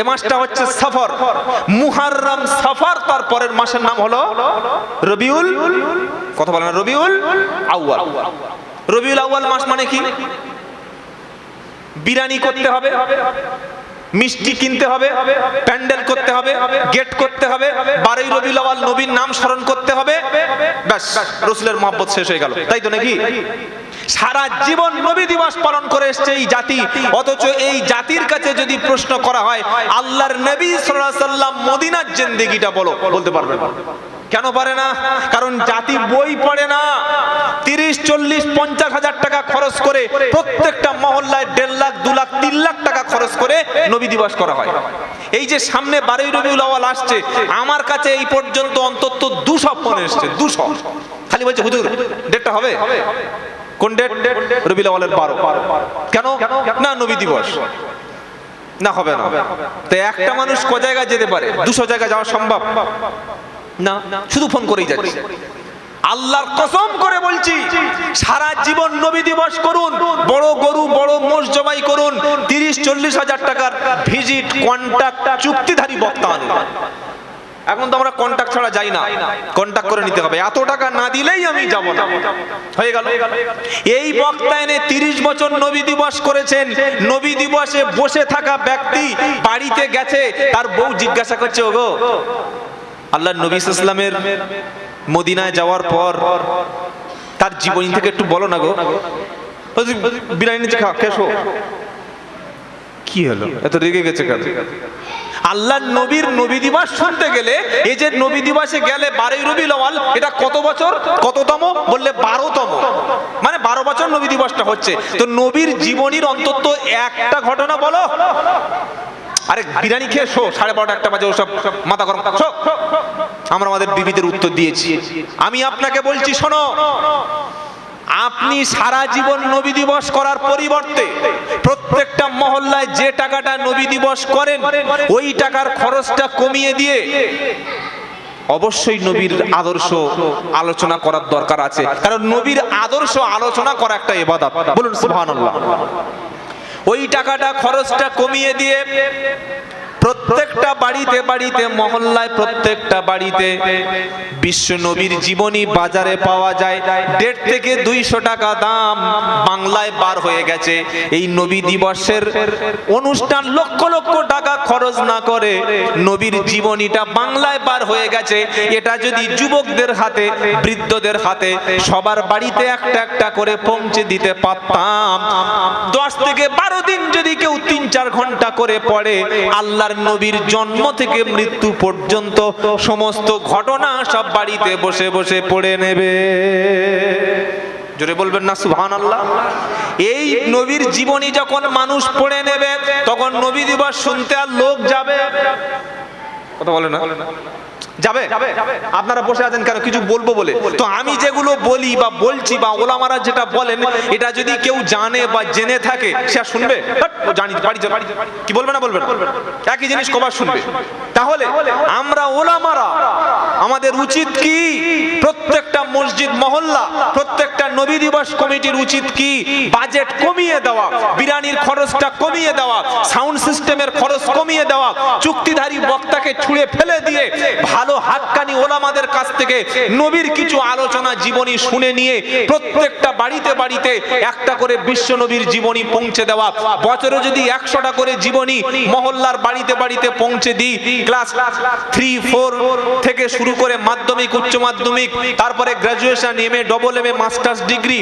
এ মাসটা হচ্ছে সফর। মুহাররম সফর তার পরের মাসের নাম হলো রবিউল কথা বলে না, রবিউল আউয়াল। রবিউল আউয়াল মাস মানে কি? বিরানি করতে হবে, মিষ্টি কিনতে হবে, প্যান্ডেল করতে হবে, গেট করতে হবে, বারোই রবিউল আউয়াল নবীর নাম স্মরণ করতে হবে, ব্যাস, রসুলের মহব্বত শেষ হয়ে গেল। তাই তো নাকি? সারা জীবন নবী দিবস পালন করে এসছে এই জাতি। অথচ এই জাতির কাছে যদি প্রশ্ন করা হয়, আল্লাহর নবী সাল্লাম মদিনার জিন্দেগিটা বলো, বলতে পারবে না কেন পারে না? কারণ জাতি বই পড়ে না। তিরিশ, চল্লিশ, পঞ্চাশ হাজার টাকা খরচ করে প্রত্যেকটা মহল্লায় দেড় লাখ, দু লাখ, তিন লাখ টাকা খরচ করে নবী দিবস করা হয়। এই যে সামনে বারোই রবিউল আওয়াল আসছে, আমার কাছে এই পর্যন্ত অন্তত দুশো ফোন এসছে, দুশো। খালি বলছে, হুজুর ডেটটা হবে? কোন ডেট রবিউল আওয়ালের বারো। কেন? না, নবী দিবস। না, হবে না। তো একটা মানুষ ক জায়গায় যেতে পারে? দুশো জায়গায় যাওয়া সম্ভব? না, শুধু ফোন করেই যাচ্ছে। আল্লাহর কসম করে বলছি, সারা জীবন নবী দিবস করুন, বড় গরু, বড় মোষ জবাই করুন, তিরিশ, চল্লিশ হাজার টাকার ভিজিট কন্ট্যাক্ট চুক্তিধারী বক্তা এখন তো আমরা কন্ট্যাক্ট ছাড়া যাই না। কন্ট্যাক্ট করে নিতে হবে। এত টাকা না দিলেই আমি যাব না। হয়ে গেল। এই বক্তা এনে তিরিশ বছর নবী দিবস করেছেন। নবী দিবসে বসে থাকা ব্যক্তি বাড়িতে গেছে। তার বউ জিজ্ঞাসা করছে, ওগো আল্লাহ নবী ইসলামের মদিনায় যাওয়ার পর তার জীবনী থেকে একটু বলো না গো। বিরিয়ানি নিচে খা খেসো কি হলো? এত রেগে গেছে কেন? আল্লাহ নবীর নবী দিবস শুনতে গেলে, এই যে নবী দিবসে গেলে বারোই রবি লওয়াল এটা কত বছর? কততম? বললে বারোতম। মানে বারো বছর নবী দিবসটা হচ্ছে। তো নবীর জীবনীর অন্তত একটা ঘটনা বলো। আরে, বিরিয়ানি খেয়ে শো, সাড়ে বারোটা, একটা বাজে, ওসব মাথা গরম শো আমরা আমাদের বিবিদের উত্তর দিয়েছি। আমি আপনাকে বলছি, শোনো। আপনি সারা জীবন নবী দিবস করার পরিবর্তে প্রত্যেকটা মহল্লায় যে টাকাটা নবী দিবস করেন, ওই টাকার খরচটা কমিয়ে দিয়ে অবশ্যই নবীর আদর্শ আলোচনা করার দরকার আছে। কারণ নবীর আদর্শ আলোচনা করা একটা এবাদত বলুন, সুবহানাল্লাহ। ওই টাকাটা খরচটা কমিয়ে দিয়ে প্রত্যেকটা বাড়িতে বাড়িতে, মহল্লায় প্রত্যেকটা বাড়িতে বিশ্ব নবীর জীবনী বাজারে পাওয়া যায়। দেড় থেকে দুইশো টাকা দাম বাংলায় বার হয়ে গেছে। এই নবী দিবসের অনুষ্ঠান লক্ষ লক্ষ টাকা খরচ না করে নবীর জীবনীটা বাংলায় বার হয়ে গেছে। এটা যদি যুবকদের হাতে, বৃদ্ধদের হাতে সবার বাড়িতে একটা একটা করে পৌঁছে দিতে পারতাম। দশ থেকে বারো দিন যদি কেউ তিন চার ঘণ্টা করে পড়ে, আল্লাহর নবীর জন্ম থেকে মৃত্যু পর্যন্ত সমস্ত ঘটনা সব বাড়িতে বসে বসে পড়ে নেবে। জোরে বলবেন না সুহান আল্লাহ এই নবীর জীবনী যখন মানুষ পড়ে নেবে, তখন নবী দিবস শুনতে আর লোক যাবে। কথা বলে না? যাবে? আপনারা বসে আছেন কেন? কিছু বলব বলে। তো আমি যেগুলো বলি বা বলছি বা ওলামারা যেটা বলেন এটা যদি কেউ জানে বা জেনে থাকে সে শুনবে? জানি বাড়ি যা, কি বলবে না বলবে একই জিনিস কবার শুনবে। তাহলে আমরা ওলামারা আমাদের উচিত কি? প্রত্যেকটা মসজিদ মহল্লা প্রত্যেকটা নবী দিবস কমিটির উচিত কি? বাজেট কমিয়ে দেওয়া বিরানির খরচটা কমিয়ে দেওয়া সাউন্ড সিস্টেমের খরচ কমিয়ে দেওয়া চুক্তিধারী বক্তাকে ছুঁড়ে ফেলে দিয়ে ভালো হাক্কানি ওলামাদের কাছ থেকে নবীর কিছু আলোচনা, জীবনী শুনে নিয়ে প্রত্যেকটা বাড়িতে বাড়িতে একটা করে বিশ্ব নবীর জীবনী পৌঁছে দেওয়া। বছরে যদি একশোটা করে জীবনী মহল্লার বাড়িতে বাড়িতে পৌঁছে দিই, ক্লাস থ্রি ফোর থেকে শুরু করে মাধ্যমিক, উচ্চ মাধ্যমিক, তারপরে graduation M A double M A masters degree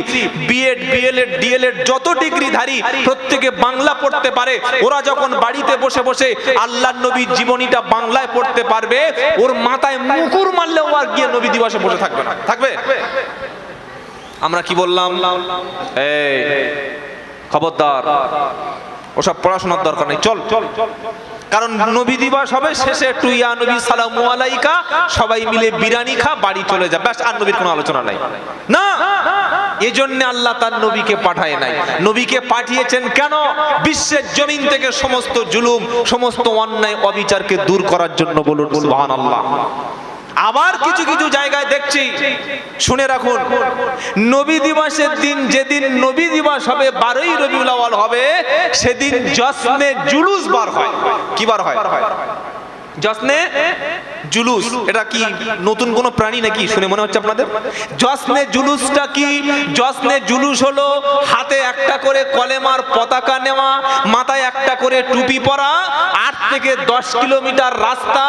BEd BElEd DElEd যত ডিগ্রি ডিগ্রিধারী প্রত্যেকে বাংলা পড়তে পারে। ওরা যখন বাড়িতে বসে বসে আল্লাহ নবীর জীবনীটা বাংলায় পড়তে পারবে, ওর মাথায় মুকুর মারলেও আর গিয়ে নবী দিবসে বসে থাকবে না। থাকবে? আমরা কি বললাম? খবরদার, ওসব পড়াশোনার দরকার নেই। চল চল চল। কারণ নবী দিবস হবে, শেষে একটু, ইয়া নবী, সালামু আলাইকা সবাই মিলে বিরানি খা, বাড়ি চলে যা। ব্যাস, আর নবীর কোনো আলোচনা নাই। না! এজন্য আল্লাহ তার নবীকে পাঠায় নাই। নবীকে পাঠিয়েছেন কেন? বিশ্বের জমিন থেকে সমস্ত জুলুম, সমস্ত অন্যায়, অবিচারকে দূর করার জন্য বলুন, সুবহানাল্লাহ। আবার কিছু কিছু জায়গায় দেখছি। শুনে রাখুন, নবী দিবসের দিন যেদিন নবী দিবস হবে, বারোই আওয়াল হবে, সেদিন জশ্নে জুলুস বার হয়। কি বার হয়? জশ্নে জুলুস, এটা কি নতুন কোন প্রাণী নাকি? শুনে মনে হচ্ছে আপনাদের? জশ্নে জুলুসটা কি? জশ্নে জুলুস হলো হাতে একটা করে কলেমার পতাকা নেওয়া, মাথায় একটা করে টুপি পরা, আট থেকে দশ কিলোমিটার রাস্তা,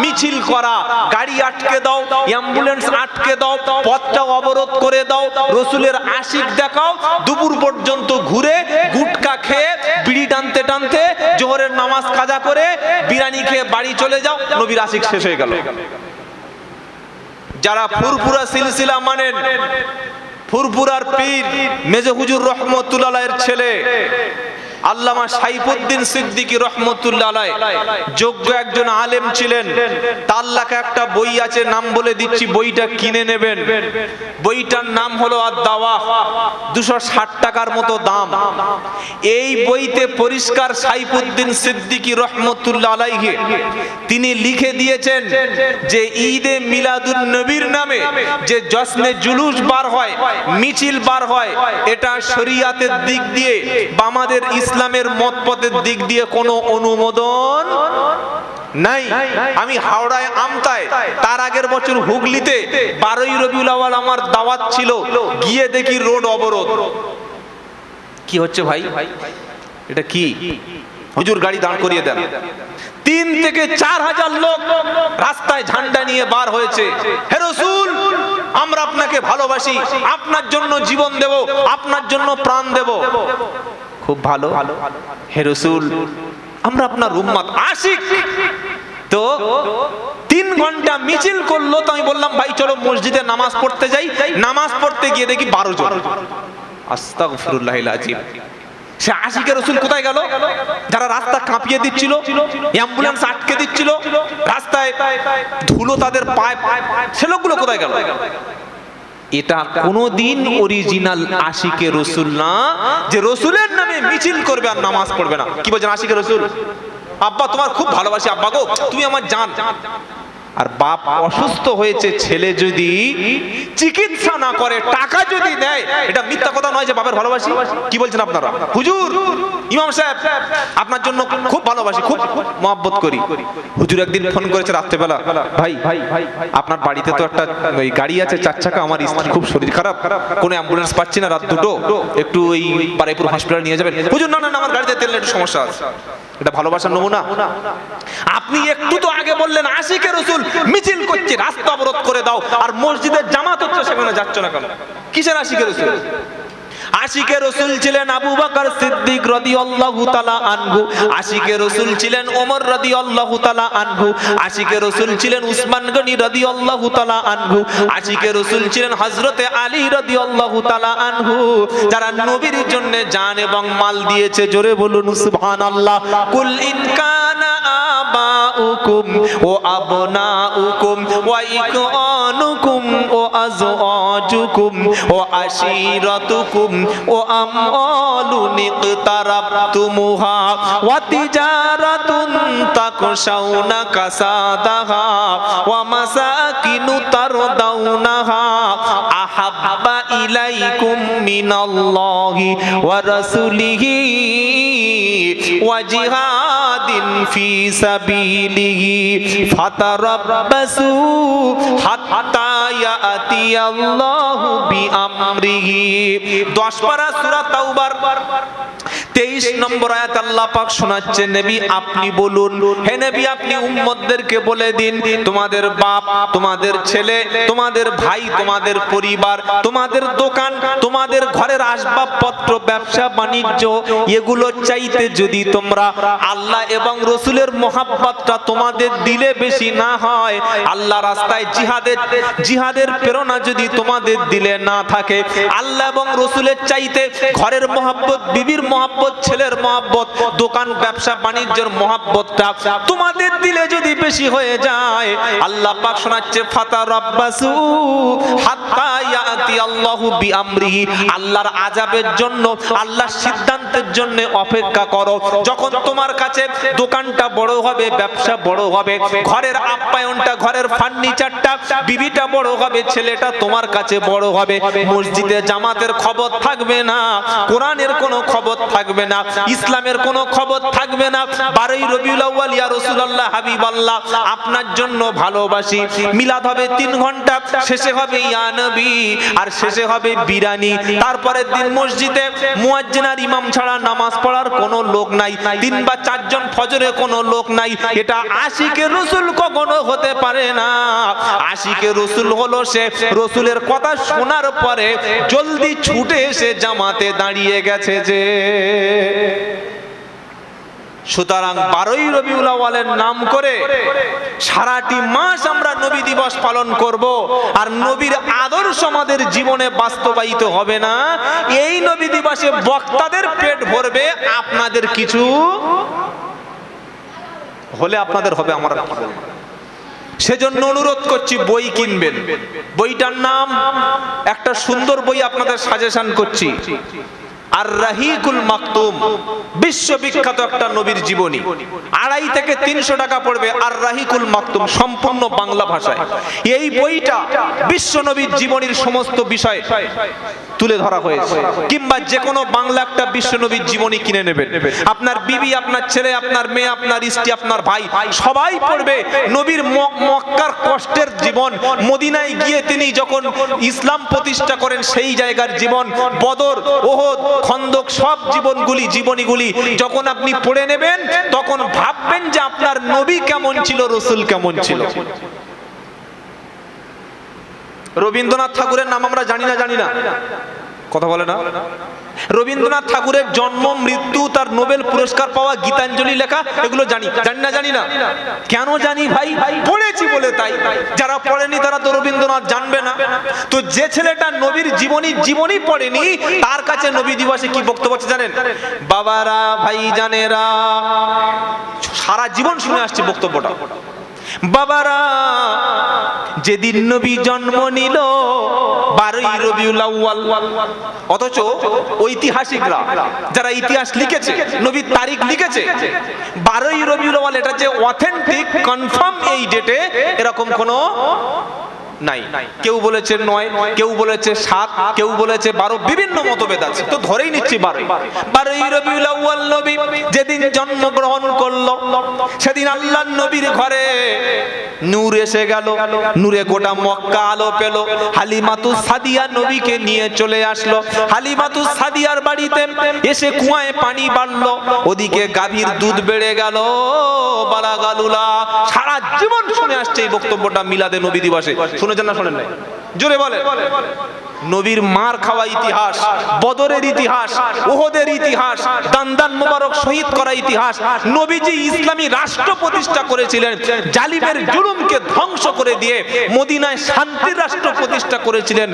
মিছিল করা, গাড়ি আটকে দাও, অ্যাম্বুলেন্স আটকে দাও, পথটা অবরোধ করে দাও, রসুলের আশিক দেখাও, দুপুর পর্যন্ত ঘুরে গুটকা খেয়ে বিড়ি টানতে টানতে জোহরের নামাজ কাজা করে বিরিয়ানি খেয়ে বাড়ি চলে যাও, নবীর আশিক শেষ গেল। যারা ফুরফুরা সিলসিলা মানেন ফুরফুরার পীর মেজে হুজুর রহমতুল্লাহ এর ছেলে আল্লামা সাইফুদ্দিন সিদ্দিকী রহমতুল্লাহ যোগ্য একজন আলেম ছিলেন। তার লেখা একটা বই আছে, নাম বলে দিচ্ছি, বইটা কিনে নেবেন। বইটার নাম হলো আর দাওয়া দুশো ষাট টাকার মতো দাম। এই বইতে পরিষ্কার সাইফুদ্দিন সিদ্দিকী রহমতুল্লাহ তিনি লিখে দিয়েছেন যে ঈদে মিলাদুন নবীর নামে যে জশ্নে জুলুস বার হয়, মিছিল বার হয়, এটা শরিয়াতের দিক দিয়ে বা আমাদের ইসলামের মত পথের দিক দিয়ে কোনো অনুমোদন নাই। আমি হাওড়ায়, আমতায়, তার আগের বছর হুগলিতে বারোই রবিউল আওয়াল আমার দাওয়াত ছিল, গিয়ে দেখি রোড অবরোধ। কি হচ্ছে ভাই? এটা কি? হুজুর, গাড়ি দাঁড় করিয়ে দেন। তিন থেকে চার হাজার লোক রাস্তায় ঝান্ডা নিয়ে বার হয়েছে। হে রসুল, আমরা আপনাকে ভালোবাসি, আপনার জন্য জীবন দেব, আপনার জন্য প্রাণ দেব। খুব ভালো। হে রসুল, আমরা আপনার উম্মাদ আশিক। তো তিন ঘণ্টা মিছিল করল তো আমি বললাম, ভাই, চলো মসজিদে নামাজ পড়তে যাই। নামাজ পড়তে গিয়ে দেখি বারো জন। আস্তাগফিরুল্লাহ আজিম সে আশিকে রসুল কোথায় গেল? যারা রাস্তা কাঁপিয়ে দিচ্ছিল অ্যাম্বুলেন্স আটকে দিচ্ছিল, রাস্তায় ধুলো তাদের পায় সে লোকগুলো কোথায় গেল? এটা কোনোদিন অরিজিনাল আশিকে রসুল না, যে রসুলের নামে মিছিল করবে আর নামাজ পড়বে না। কি বলছেন আশিকে রসুল? আব্বা, তোমার খুব ভালোবাসি আব্বা গো, তুমি আমার জান। আর বাপ অসুস্থ হয়েছে ছেলে যদি চিকিৎসা না করে টাকা যদি দেয় এটা মিথ্যা কথা নয় যে বাপের ভালোবাসি। কি বলছেন আপনারা? হুজুর ইমাম সাহেব আপনার জন্য খুব ভালোবাসি খুব মহব্বত করি। হুজুর একদিন ফোন করেছে রাত্রেবেলা ভাই আপনার বাড়িতে তো একটা ওই গাড়ি আছে চার চাকা আমার স্ত্রী খুব শরীর খারাপ কোনো অ্যাম্বুলেন্স পাচ্ছি না রাত দুটো একটু ওই বারাইপুর হসপিটালে নিয়ে যাবেন। হুজুর না না না, আমার গাড়িতে তেল একটু সমস্যা আছে। এটা ভালোবাসার নমুনা। আপনি একটু তো আগে বললেন, আশিকে রসুল মিছিল করছে, রাস্তা অবরোধ করে দাও, আর মসজিদের জামাত হচ্ছে সেখানে যাচ্ছ না কেন? কিসের আশিকে রসুল? আশিকে রসুল ছিলেন আবু বকর সিদ্দিক রাদিয়াল্লাহু তাআলা আনহু। আশিকে রসুল ছিলেন ওমর রাদিয়াল্লাহু তাআলা আনহু। আশিকে রসুল ছিলেন উসমান গনি রাদিয়াল্লাহু তাআলা আনহু। আশিকে রসুল ছিলেন হজরতে আলী রাদিয়াল্লাহু তাআলা আনহু। যারা নবীর জন্য জান এবং মাল দিয়েছে, জোরে বলুন, সুবহানাল্লাহ। কুল ইন কানা আবাউকুম ও আবনাউকুম, ওয়া ও আজওয়াজুকুম ও আশিরাতুকুম ও আমওয়ালুন ইকতারাবতুমুহা ওয়া তিজারাতুন তাকশাউনা কাসাদাহা ওয়া মাসাকিনু তারদাউনাহা আহাব্বা ইলাইকুম মিনাল্লাহি ওয়া রাসূলিহি ওয়া ফি সাবিলিহি ফাতারাব্বাসু হাত্তা ইয়াতিয়াল্লাহু বিআমরিহি। 10 পারা সূরা তাওবার। তেইশ নম্বর আয়াত আল্লাহ পাক শোনাচ্ছে নবী, আপনি বলুন, হে নবী, আপনি উম্মতদেরকে বলে দিন, তোমাদের বাপ, তোমাদের ছেলে, তোমাদের ভাই, তোমাদের পরিবার, তোমাদের দোকান, তোমাদের ঘরের আসবাবপত্র, ব্যবসা, বাণিজ্য, এগুলো চাইতে যদি তোমরা আল্লাহ এবং রসুলের মহাব্বতটা তোমাদের দিলে বেশি না হয়, আল্লাহ রাস্তায় জিহাদের জিহাদের প্রেরণা যদি তোমাদের দিলে না থাকে, আল্লাহ এবং রসুলের চাইতে ঘরের মহাব্বত, বিবির মহাব্বত ছেলের মহাব্বত, দোকান ব্যবসা, বাণিজ্যের মহাব্বতটা তোমাদের দিলে যদি বেশি হয়ে যায়, আল্লাহ পাক শোনাচ্ছে, ফাতা রাব্বাসু হাত্তা ইয়াতি আল্লাহু বিআমরিহি। আল্লাহর আযাবের জন্য, আল্লাহর সিদ্ধান্ত সিদ্ধান্তের জন্য অপেক্ষা করো। যখন তোমার কাছে দোকানটা বড় হবে, ব্যবসা বড় হবে, ঘরের আপ্যায়নটা, ঘরের ফার্নিচারটা, বিবিটা বড় হবে, ছেলেটা তোমার কাছে বড় হবে। মসজিদে জামাতের খবর থাকবে না, কোরআনের কোনো খবর থাকবে না, ইসলামের কোনো খবর থাকবে না। বারোই রবিউল আউয়াল, ইয়া রাসূলুল্লাহ, হাবিবাল্লাহ, আপনার জন্য ভালোবাসি। মিলাদ হবে তিন ঘণ্টা, শেষে হবে ইয়া নবী, আর শেষে হবে বিরানি তারপরের দিন মসজিদে মুয়াজ্জিন আর ইমাম ছাড়া নামাজ পড়ার কোনো লোক নাই। তিন বা চারজন ফজরে কোনো লোক নাই। এটা আশিকে রসুল কখনো হতে পারে না। আশিকে রসুল হলো সে। রসুলের কথা শোনার পরে জলদি ছুটে এসে জামাতে দাঁড়িয়ে গেছে যে। সুতরাং বারোই রবিউল আওয়ালের নাম করে সারাটি মাস আমরা নবী দিবস পালন করব, আর নবীর আদর্শ আমাদের জীবনে বাস্তবায়িত হবে না। এই নবী দিবসে বক্তাদের পেট ভরবে, আপনাদের কিছু হলে আপনাদের হবে, আমার। সেজন্য অনুরোধ করছি, বই কিনবেন। বইটার নাম, একটা সুন্দর বই আপনাদের সাজেশন করছি। আর রাহিকুল মাকতুম, বিশ্ববিখ্যাত একটা নবীর জীবনী। আড়াই থেকে তিনশো টাকা পড়বে আর রাহিকুল মাকতুম, সম্পূর্ণ বাংলা ভাষায়। এই বইটা বিশ্ব নবীর জীবনীর সমস্ত বিষয়। তুলে ধরা হয়েছে। কিংবা যে কোনো বাংলা একটা বিশ্ব নবীর জীবনী কিনে নেবেন। আপনার বিবি আপনার ছেলে আপনার মেয়ে আপনার স্ত্রী আপনার ভাই সবাই পড়বে নবীর মক- মক্কার কষ্টের জীবন। মদিনায় গিয়ে তিনি যখন ইসলাম প্রতিষ্ঠা করেন সেই জায়গার জীবন বদর ওহদ খন্দক সব জীবনগুলি জীবনীগুলি যখন আপনি পড়ে নেবেন তখন ভাববেন যে আপনার নবী কেমন ছিল রসুল কেমন ছিল। রবীন্দ্রনাথ ঠাকুরের নাম আমরা জানি না জানি না। কথা বলে না? রবীন্দ্রনাথ ঠাকুরের জন্ম, মৃত্যু, তার নোবেল পুরস্কার পাওয়া গীতাঞ্জলি লেখা, এগুলো জানি। জানি না জানি না। কেন জানি ভাই? পড়েছি বলে তাই। যারা পড়েনি তারা তো রবীন্দ্রনাথ জানবে না। তো যে ছেলেটা নবীর জীবনী জীবনী পড়েনি, তার কাছে নবী দিবসে কি বক্তব্য আছে জানেন? বাবারা ভাই জানেরা সারা জীবন শুনে আসছে বক্তব্যটা। বাবারা, যেদিন নবী জন্ম নিল, বারোই রবিউল অথচ ঐতিহাসিকরা যারা ইতিহাস লিখেছে নবীর তারিখ লিখেছে, বারোই রবিউল এটা যে অথেন্টিক কনফার্ম এই ডেটে এরকম কোনো নাই। কেউ বলেছে নয়, কেউ বলেছে সাত, কেউ বলেছে বারো, বিভিন্ন মতভেদ আছে। তো ধরেই নিচ্ছি বারো। বারোই নবী যেদিন জন্মগ্রহণ করল, সেদিন আল্লাহ নবীর ঘরে নূর এসে গেল। নূরে গোটা মক্কা আলো পেল। হালিমাতু সাদিয়া নবীকে নিয়ে চলে আসলো। হালিমাতু সাদিয়ার বাড়িতে এসে কুয়ায় পানি বাড়লো। ওদিকে গাভীর দুধ বেড়ে গেল। বালা বালাগালুলা, সারা জীবন শুনে আসছে এই বক্তব্যটা মিলাদে নবী দিবসে। শুনেছেন না শোনেন নাই? জোরে বলে নবীর মার খাওয়া ইতিহাস, বদরের ইতিহাস ওহদের ইতিহাস, দান্দান মোবারক শহীদ করা ইতিহাস, নবীজি ইসলামী রাষ্ট্র প্রতিষ্ঠা করেছিলেন, জালিমের জুলুমকে ধ্বংস করে দিয়ে মদিনায় শান্তির রাষ্ট্র প্রতিষ্ঠা করেছিলেন।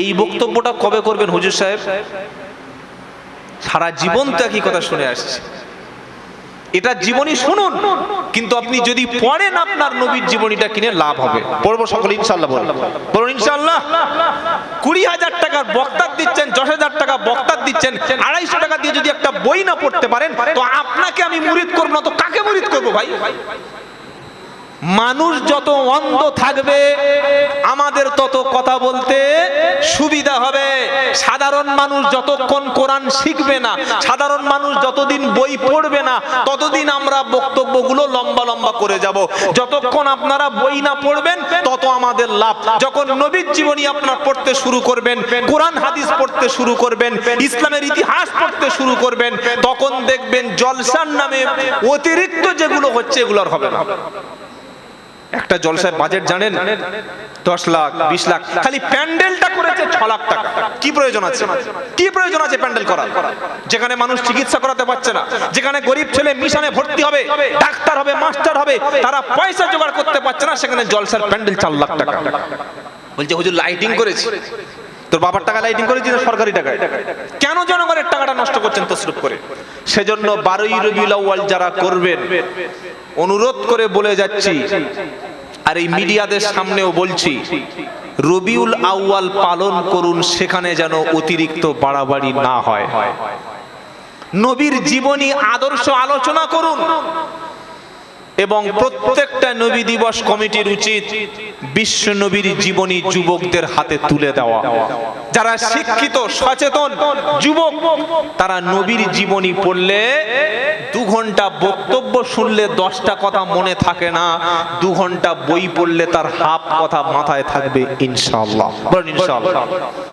এই বক্তব্যটা কবে করবেন হুজুর সাহেব? সারা জীবন তো একই কথা শুনে আসছে। এটা জীবনী শুনুন। কিন্তু আপনি যদি পড়েন আপনার নবীর জীবনীটা কিনে লাভ হবে। পড়ব সকলে ইনশাল্লাহ বলুন। ইনশাল্লাহ কুড়ি হাজার টাকার বক্তার দিচ্ছেন, দশ হাজার টাকা বক্তার দিচ্ছেন, আড়াইশো টাকা দিয়ে যদি একটা বই না পড়তে পারেন, তো আপনাকে আমি মুরিদ করব না, তো কাকে মুরিদ করব ভাই? মানুষ যত অন্ধ থাকবে, আমাদের তত কথা বলতে সুবিধা হবে। সাধারণ মানুষ যতক্ষণ কোরআন শিখবে না, সাধারণ মানুষ যতদিন বই পড়বে না, ততদিন আমরা বক্তব্যগুলো লম্বা লম্বা করে যাব। যতক্ষণ আপনারা বই না পড়বেন, তত আমাদের লাভ। যখন নবীর জীবনী আপনারা পড়তে শুরু করবেন, কোরআন হাদিস পড়তে শুরু করবেন, ইসলামের ইতিহাস পড়তে শুরু করবেন, তখন দেখবেন জলসার নামে অতিরিক্ত যেগুলো হচ্ছে এগুলোর হবে না। একটা জলসায় বাজেট জানেন? দশ লাখ, বিশ লাখ, খালি প্যান্ডেলটা করেছে ছ লাখ টাকা। কি প্রয়োজন আছে? কি প্রয়োজন আছে প্যান্ডেল করা যেখানে মানুষ চিকিৎসা করাতে পারছে না, যেখানে গরিব ছেলে মিশনে ভর্তি হবে, ডাক্তার হবে, মাস্টার হবে, তারা পয়সা জোগাড় করতে পারছে না, সেখানে জলসার প্যান্ডেল চার লাখ টাকা। বলছে, হুজুর লাইটিং করেছি। তোর বাবার টাকা লাইটিং করে না সরকারি টাকায়? কেন জনগণের টাকাটা নষ্ট করছেন তসরুপ করে? সেজন্য বারোই রবিউল আউয়াল যারা করবেন, অনুরোধ করে বলে যাচ্ছি আর এই মিডিয়াদের সামনেও বলছি, রবিউল আউয়াল পালন করুন সেখানে যেন অতিরিক্ত বাড়াবাড়ি না হয়। নবীর জীবনী আদর্শ আলোচনা করুন এবং প্রত্যেকটা নবী দিবস কমিটির উচিত বিশ্ব নবীর জীবনী যুবকদের হাতে তুলে দেওয়া। যারা শিক্ষিত, সচেতন যুবক, তারা নবীর জীবনী পড়লে দু ঘণ্টা বক্তব্য শুনলে দশটা কথা মনে থাকে না, দু ঘণ্টা বই পড়লে তার হাফ কথা মাথায় থাকবে ইনশাআল্লাহ। বলুন ইনশাআল্লাহ।